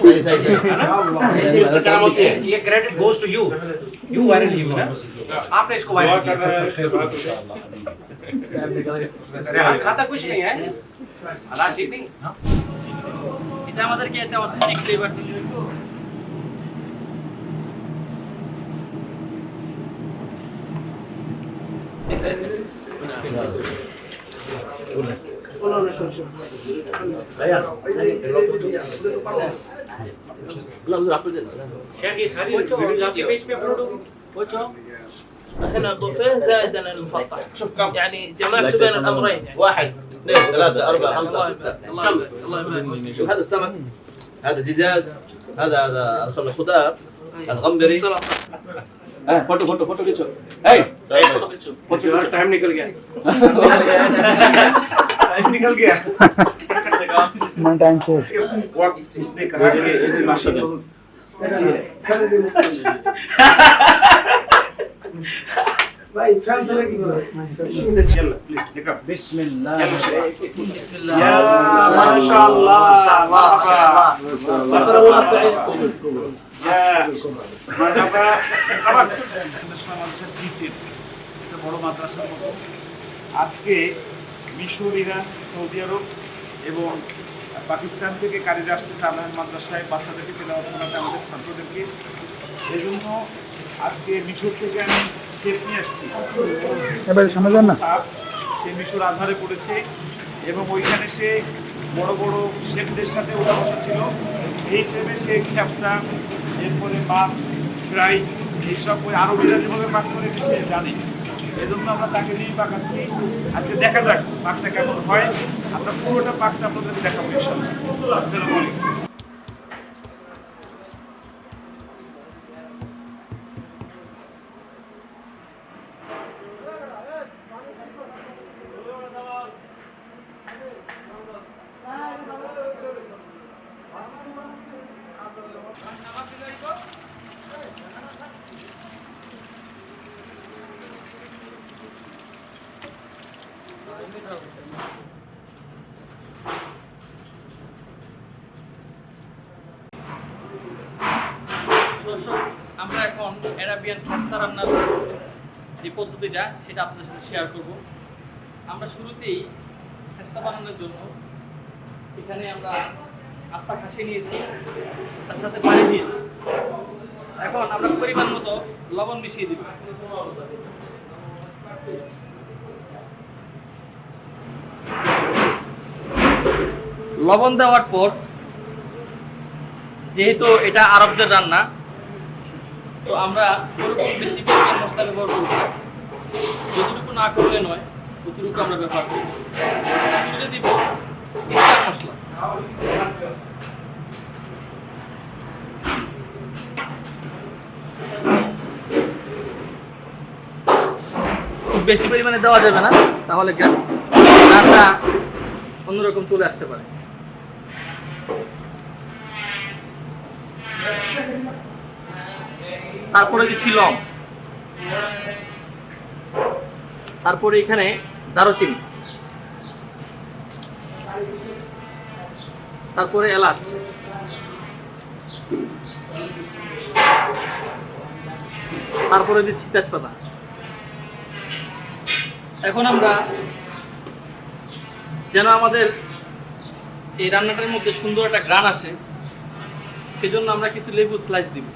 सही सही सही इसका काम ये credit goes to you you viral ही ना आपने इसको वायरल किया खाता कुछ नहीं है हालात ठीक इतना मदर क्या इतना authentic flavour Thank you. إحنا الضفير زائد المفطح يعني جمعت بين الامرين يعني. واحد اثنين ثلاثة أربعة خمسة ستة كمل الله هذا السمك هذا ديداس هذا هذا الخضار الغمبري photo photo photo खींचो टाइम निकल गया निकल गया मैं टाइम से उसने कहा कि इस भाषा को ভাই ফ্রান্স এর কি বলে চল প্লিজ লেখা বিসমিল্লাহ বিসমিল্লাহ ইয়া মাশাআল্লাহ মাশাআল্লাহ মাশাআল্লাহ আজকে মিশর ইরান সৌদি আরব এবং পাকিস্তান থেকে কারিরা আসতেছে আল্লাহ মাদ্রাসায় বাচ্চাদেরকে তেলাওয়াত শোনাতে আমাদের ছাত্রদেরকে। এই জন্য আজকে মিশর থেকে আমি শেফ নিয়ে আসছি। সে মিশর আজহারে পড়েছে এবং ওইখানে সে বড় বড় শেফদের সাথে ওরা বসা ছিল। এই হিসেবে সে খ্যাপসা এরপরে মাছ ফ্রাই এইসব ওই আরবিরা যেভাবে পাক করে সে জানে। এজন্য আমরা তাকে নিয়েই পাকাচ্ছি। আজকে দেখা যাক পাকটা কেমন হয়। আমরা পুরোটা পাকটা আপনাদের দেখাবো ইনশাল্লাহ আসসালামু আলাইকুম। দর্শক, আমরা এখন অ্যারাবিয়ান খ্যাপসা রান্নার যে পদ্ধতিটা, সেটা আপনাদের সাথে শেয়ার করব। আমরা শুরুতেই খ্যাপসা বানানোর জন্য এখানে আমরা আস্তা খাসি নিয়েছি, তার সাথে পানি দিয়েছি। এখন আমরা পরিমাণ মতো লবণ মিশিয়ে দিব। লবণ দেওয়ার পর, যেহেতু এটা আরবদের রান্না তো আমরা ওরকম বেশি পরিমাণ মশলা ব্যবহার করব যতটুকু না করলে নয় ততটুকু আমরা ব্যবহার করি শুরুতে দিব মশলা। বেশি পরিমাণে দেওয়া যাবে না, তাহলে কেন রান্না অন্যরকম চলে আসতে পারে। তারপরে দিচ্ছি লং তারপরে এখানে দারুচিনি, তারপরে এলাচ, তারপরে দিচ্ছি তেজপাতা। এখন আমরা যেন আমাদের এই রান্নাটার মধ্যে সুন্দর একটা গ্রান আসে, সেজন্য আমরা কিছু লেবু স্লাইস দিব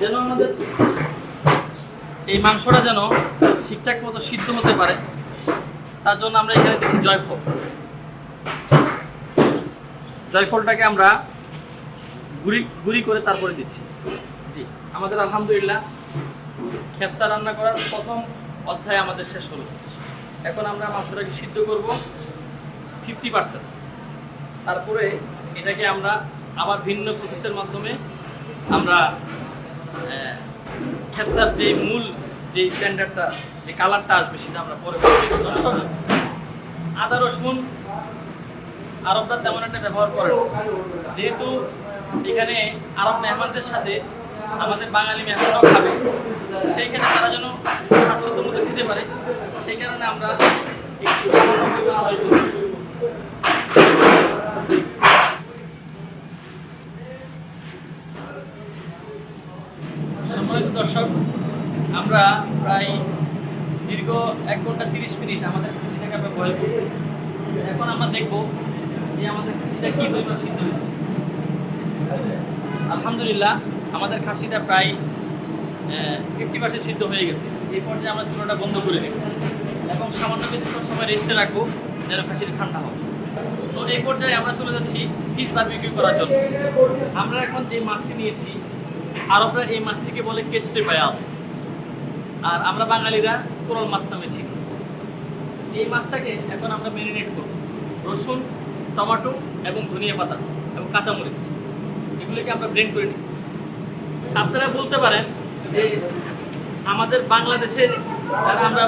যেন আমাদের এই মাংসটা যেন ঠিকঠাক মতো সিদ্ধ হতে পারে, তার জন্য আমরা এখানে দিচ্ছি জয়ফল। জয়ফলটাকে আমরা গুড়ি গুড়ি করে তারপরে দিচ্ছি। জি, আমাদের আলহামদুলিল্লাহ খেপসা রান্না করার প্রথম অধ্যায় আমাদের শেষ হলো। এখন আমরা মাংসটাকে সিদ্ধ করব ফিফটি পার্সেন্ট তারপরে এটাকে আমরা আবার ভিন্ন প্রসেসের মাধ্যমে আমরা খেপসার যে মূল যে স্ট্যান্ডার্ডটা যে কালারটা আসবে সেটা আমরা পরে আদা, রসুন, আরবরা তেমন একটা ব্যবহার করে যেহেতু এখানে আরব মেহমানদের সাথে আমাদের বাঙালি মেহমানরাও খাবে সেইখানে তারা যেন স্বাচ্ছন্দ্য মতো খেতে পারে সেই কারণে আমরা একটু সামান্য পরিমাণ আয়োজন করেছি। সম্মানিত দর্শক আমরা প্রায় দীর্ঘ এক ঘণ্টা তিরিশ মিনিট আমাদের খাসিটাকে আমরা বয়েল করছি এখন আমরা দেখব যে আমাদের খাসিটা কি পরিমাণ সিদ্ধ হয়েছে আলহামদুলিল্লাহ আমাদের প্রায় ফিফটি পার্সেন্ট সিদ্ধ হয়ে গেছে। এই পর্যায়ে আমরা চুলাটা বন্ধ করে দেব এবং সামান্য কিছুক্ষণ সময় রেস্টে রাখব, যেন খাসিটা ঠান্ডা হয়। তো এই পর্যায়ে আমরা চলে যাচ্ছি ফিশ বারবিকিউ করার জন্য। আমরা এখন যে মাছটি নিয়েছি, আরবরা এই মাছটিকে বলে কেসরে বায়াল। আর আমরা বাঙালিরা কোরাল মাছ নামে এই মাছটাকে এখন আমরা ম্যারিনেট করব। রসুন, টমেটো এবং ধনিয়া পাতা এবং কাঁচামরিচ। এগুলিকে আমরা ব্লেন্ড করে নিচ্ছি। আপনারা বলতে পারেন যে আমাদের বাংলাদেশে যারা আমরা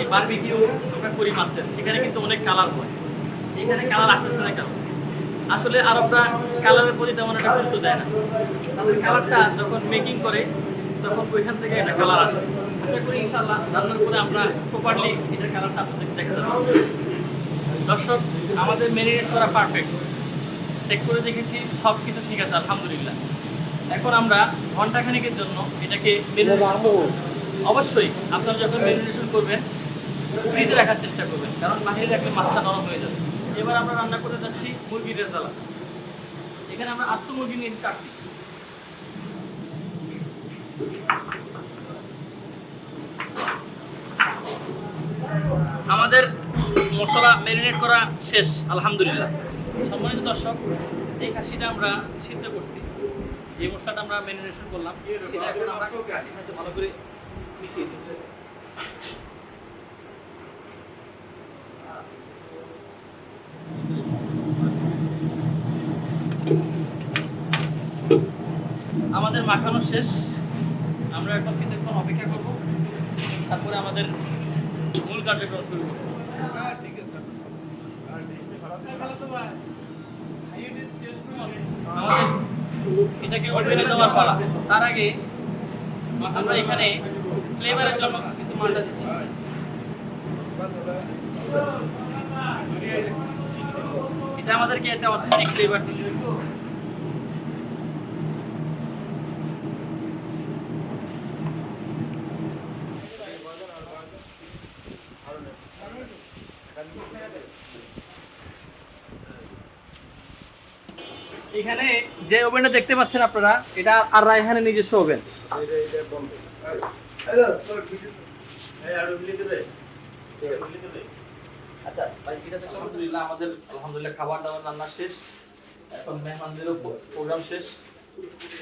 এই বারবিকিউ আমরা করি মাছের, সেখানে কিন্তু অনেক কালার হয়। এখানে কালার আসতেছে না কেন? আসলে আরবরা কালারের প্রতি তেমন একটা গুরুত্ব দেয় না। তাদের কালারটা যখন মেকিং করে, তখন ওইখান থেকে একটা কালার আসে। আশা করি ইনশাল্লাহ রান্নার পরে আমরা প্রপারলি এটার কালারটা আপনাদের দেখা যাবে দর্শক, আমাদের মেরিনেট করা পারফেক্ট চেক করে দেখেছি সব কিছু ঠিক আছে, আলহামদুলিল্লাহ। এখন আমরা ঘন্টাখানিকের জন্য এটাকে মেরিনেশন অবশ্যই আপনারা যখন মেরিনেশন করবেন ফ্রিজে রাখার চেষ্টা করবেন কারণ বাহিরে রাখলে মাছটা নরম হয়ে যাবে। এবার আমরা রান্না করে যাচ্ছি মুরগির রেজালা। এখানে আমরা আস্ত মুরগি নিয়েছি চারটি। আমাদের মশলা ম্যারিনেট করা শেষ আলহামদুলিল্লাহ। সম্মানিত দর্শক এই খাসিটা আমরা সিদ্ধ করছি যে মশলাটা আমরা ম্যারিনেশন করলাম সেটা এখন আমরা খাসির সাথে ভালো করে মিশিয়ে দিই আমাদের মাখানো শেষ। আমরা এখন কিছুক্ষণ অপেক্ষা করব তারপরে আমাদের মূল কার্যক্রম শুরু করব। আমাদের এটাকে ওভেনে দেওয়ার পালা। তার আগে আমরা এখানে ফ্লেভারের জন্য কিছু মালটা দিচ্ছি। এটা আমাদেরকে একটা অথেন্টিক ফ্লেভার দিচ্ছে এখানে যে ওভেনটা দেখতে পাচ্ছেন আপনারা এটা আর রায়হানের নিজস্ব ওভেন। আচ্ছা ভাই ঠিক আছে আলহামদুলিল্লাহ আমাদের আলহামদুলিল্লাহ খাবার দাবার রান্না শেষ। এখন মেহমানদেরও প্রোগ্রাম শেষ।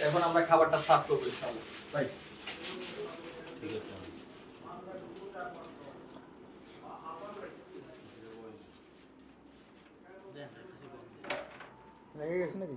এখন আমরা খাবারটা সার্ভ করব ইনশাআল্লাহ। ভাই। লেগে গেছে নাকি?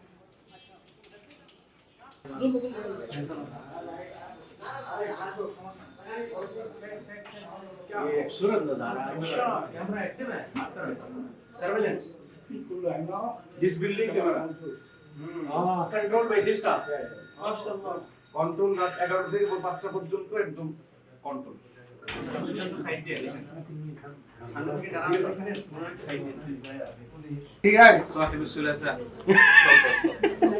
खूबसूरत नज़ारा कैमरा एक्टिव है? Surveillance this building camera control by this staff মাশাআল্লাহ কন্ট্রোল রাত 11টা থেকে 5টা পর্যন্ত একদম কন্ট্রোল ঠিক আছে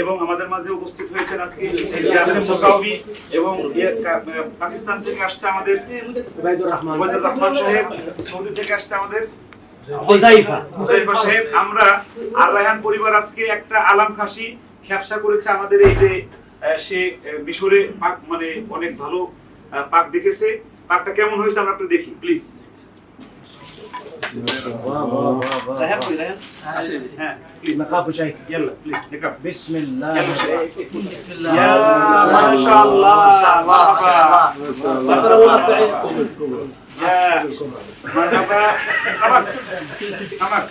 এবং আমাদের মাঝে উপস্থিত হয়েছেন আজকে এবং ইয়ে পাকিস্তান থেকে আসছে আমাদের রহমান। ওবায়দুর রহমান সাহেব সৌদি থেকে আসছে আমাদের। সাহেব আমরা আর রায়হান পরিবার আজকে একটা আলাম খাসি ব্যবসা করেছে আমাদের এই যে সে মিশরে পাক মানে অনেক ভালো পাক দেখেছে। পাকটা কেমন হয়েছে আমরা একটু দেখি প্লিজ ما خافوا شيء يلا. بليز بسم الله. بسم الله. يا ما شاء الله. مرحبا بارك الله سعيد؟ يا مرحبا سمك سمك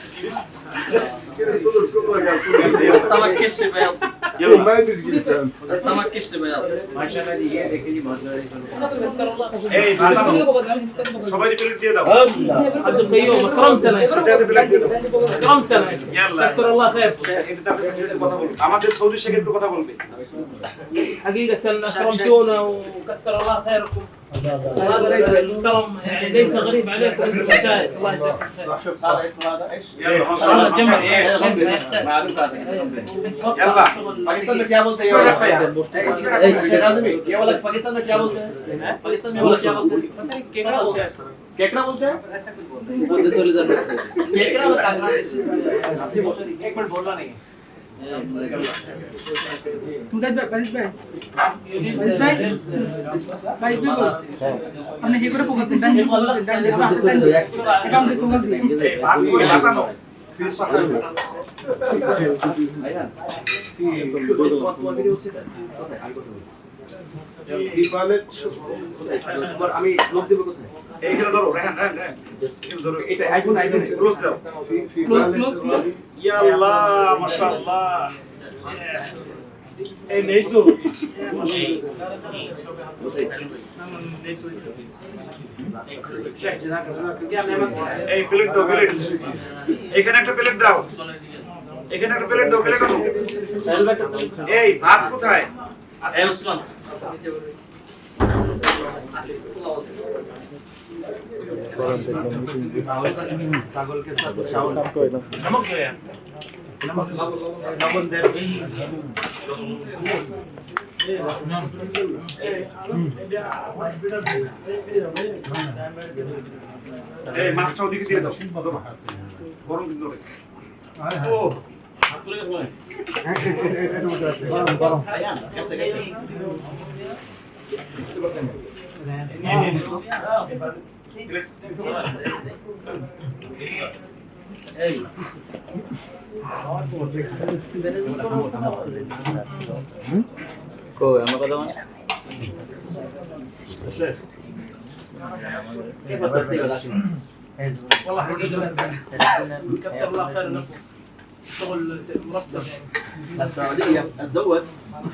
السمك كش بياض يلا. ما تجي السمك كش بياض ما شاء الله اي شباب يقول لك عبد القيوم اكرمت أنا اكرمت أنا يلا شكر الله خير আমাদের সৌদি শেখ একটু কথা বলবে حقيقة أكرمتونا وكثر الله خيركم. هذا ليس ترى ليس غريب عليكم انتم مشايخ الله يجزاك شوف هذا اسمه هذا ايش؟ يلا جمع معلوم هذا يلا पाकिस्तान में क्या बोलते हैं ये वाला पाकिस्तान में क्या बोलते हैं पाकिस्तान में क्या बोलते हैं केकड़ा बोलते हैं केकड़ा बोलते हैं एक मिनट बोलना नहीं है আমি লোক দেবো কোথায়? এইগুলো ধরো রেহান রেহান রেহান ধরো এটা আইফোন আইফোন ক্লোজ দাও। এখানে একটা প্লেট দাও। এখানে একটা প্লেট দাও প্লেট এই ভাত কোথায়? আছে আছে মাছটা ওদিকে দিয়ে দাও গরম কিন্তু ও Gracias. দিয়ে দাও গরম দিন ধরে ও كيف الترتيب العشري؟ والله حقيقة كثر الله خير لكم شغل مرتب. يعني السعودية اتزوج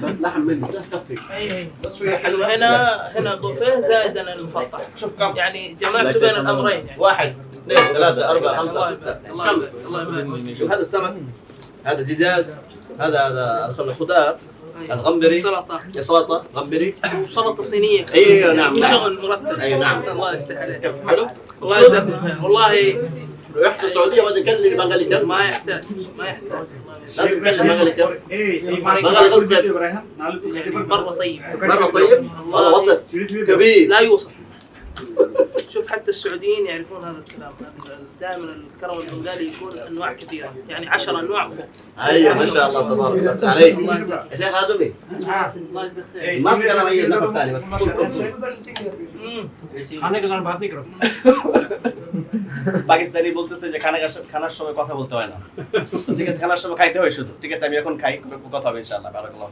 بس لحم مني بس كفي بس شوية حلوة. هنا هنا بوفيه زائد المفطح شوف كم. يعني جمعت بين الأمرين يعني. واحد اثنين ثلاثة أربعة خمسة ستة. الله الله شوف هذا السمك. هذا دجاج هذا هذا الخضار. الغمبري سلطة. سلطة غمبري وسلطة صينية. أيوة، نعم،. شغل مرتب. أيوة، نعم. الله يفتح عليك. حلو؟ الله يجزاكم خير. والله لو رحت السعوديه ما تتكلم مغالي كم؟ ما يحتاج ما يحتاج. يعني مرة طيب. مرة طيب؟ والله وسط كبير. لا يوصف. شوف حتى السعوديين يعرفون هذا الكلام دائما الكرم البنغالي يكون انواع كثيره يعني 10 انواع فوق ايوه ما شاء الله تبارك الله عليك شيخ هازمي الله يجزاك خير ما في كلام اي نفر ثاني بس খানা গেলাম ভাত নিকরো পাকিস্তানি বলতেছে যে খানা খানার সময় কথা বলতে হয় না ঠিক আছে খানার সময় খাইতে হয় শুধু ঠিক আছে আমি এখন খাই কথা হবে ইনশাল্লাহ বারাকাল্লাহু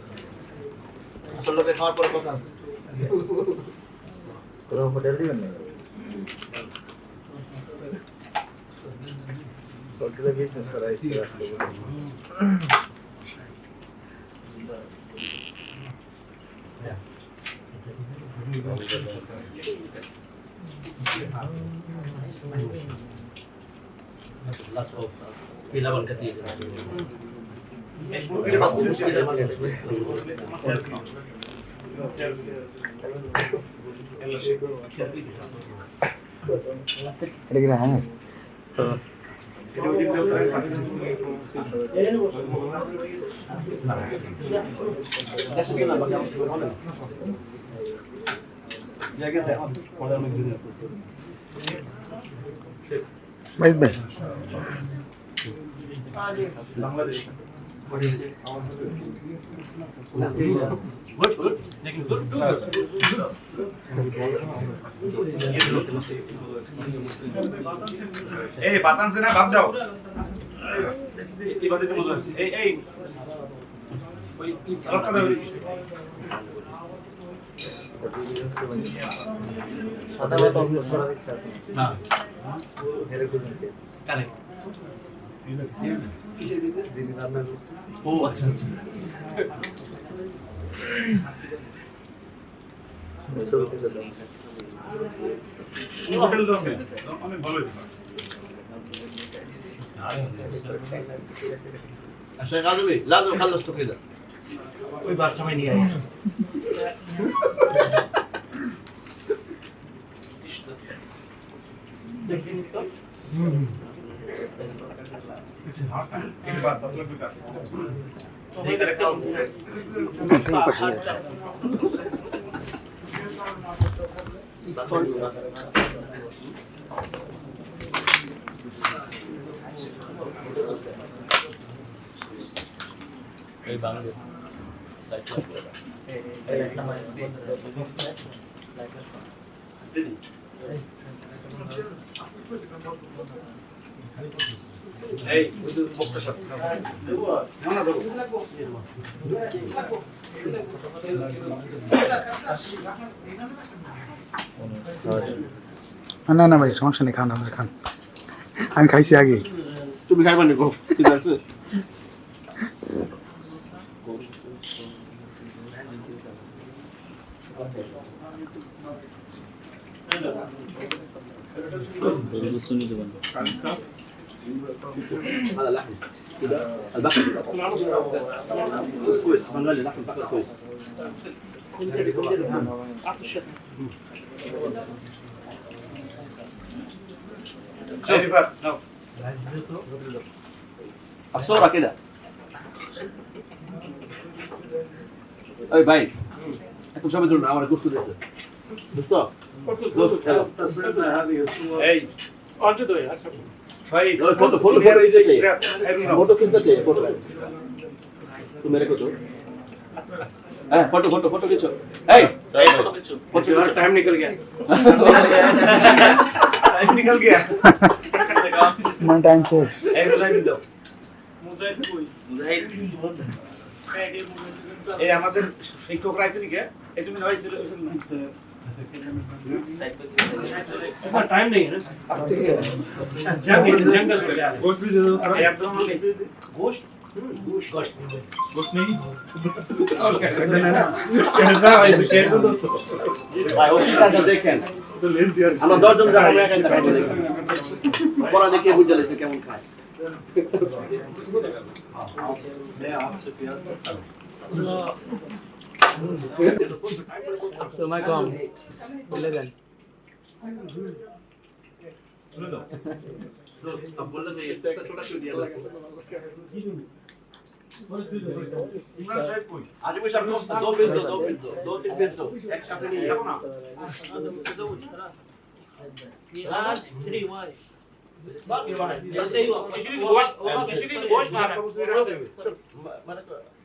জুবাইর সাহেব ওই যে চিংড়ি আছে না খাসি তো পুরো রাবার হয়ে মুসাফ, পাক পাক অসাধারণ রয়েছে ভাই আসল লোকে খাওয়ার পরে কথা What is it? Good, good. लेकिन good, do good. এই বাতান সেনা ভাব দাও এই বাজেটে মজা আছে এই এই ওই সালাদটা দাও সাদা ভাত অফিস করার ইচ্ছা আছে না কারেক্ট খাল্লাস তো কেদা ওই বাচ্চা মাই নিয়ে আয় এই পাশে যায়। এই বাংলা এই যে বক্তা সাথে না না দেবো না না ভাই সমস্যা নেই খান আপনারা খান। আমি খাইছি আগেই তুমি খাইবা নি গো ঠিক আছে? هذا اللحم كده؟ البحر كويس. هنغلي لحم البحر كويس. الصورة كده. أي باي انت شو بدهم اول دوست لسه. دوست دوست هذه الصور أي. اقعدوا يا photo, photo, photo এই যে চাই। এই নাও। फोटो किसका चाहिए फोटो तू मेरे को तो ए फोटो फोटो फोटो खींचो ए फोटो खींचो टाइम निकल गया টাইম নিকল গিয়া মানে টাইম শেষ এই মুজাহিদ দাও এই আমাদের শিক্ষকরা আছে নাকি এই তুমি নয় ছিল टाइम नहीं है ना जंगल जंगल पे जा গোশ भी দে দাও এই একদম गोश्त गोश्त গোশ নেই ওকে कैसा भाई कैसा दोस्त भाई उसी तरह देखें তো লেন দিয়ার আমরা দশ জন যাবো একা একা খাবো দেখেন পড়া দেখে বুঝে লেছে কেমন খায় সময় কম So my com, 11. अब बोल रहे हैं छोटा क्यों दिया आज भी सबको दो पेज दो दो पेज दो दो तीन पेज दो एक शब्द नहीं है ना आज थ्री वाई बाकी वाई चलते ही हो किसी की गोश्त किसी की गोश्त खा रहा है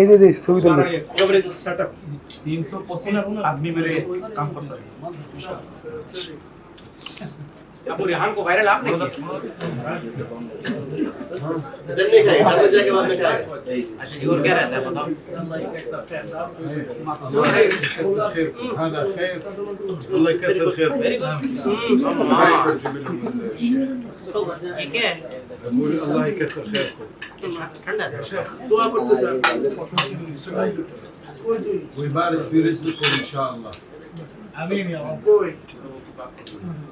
এই যে ছবি তুলবে। মেরে কাম করতে करता है अब रेहान को वायरल आपने किया इधर नहीं खाएगा अंदर जाके बाद में खाएगा अच्छा ये और क्या रहता है बताओ هذا خير الله يكثر خيركم वेरी गुड ये क्या है أقول الله يكثر خيركم ठंडा है दुआ करते सर ويبارك في رزقكم ان شاء الله امين يا رب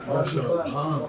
Maşallah.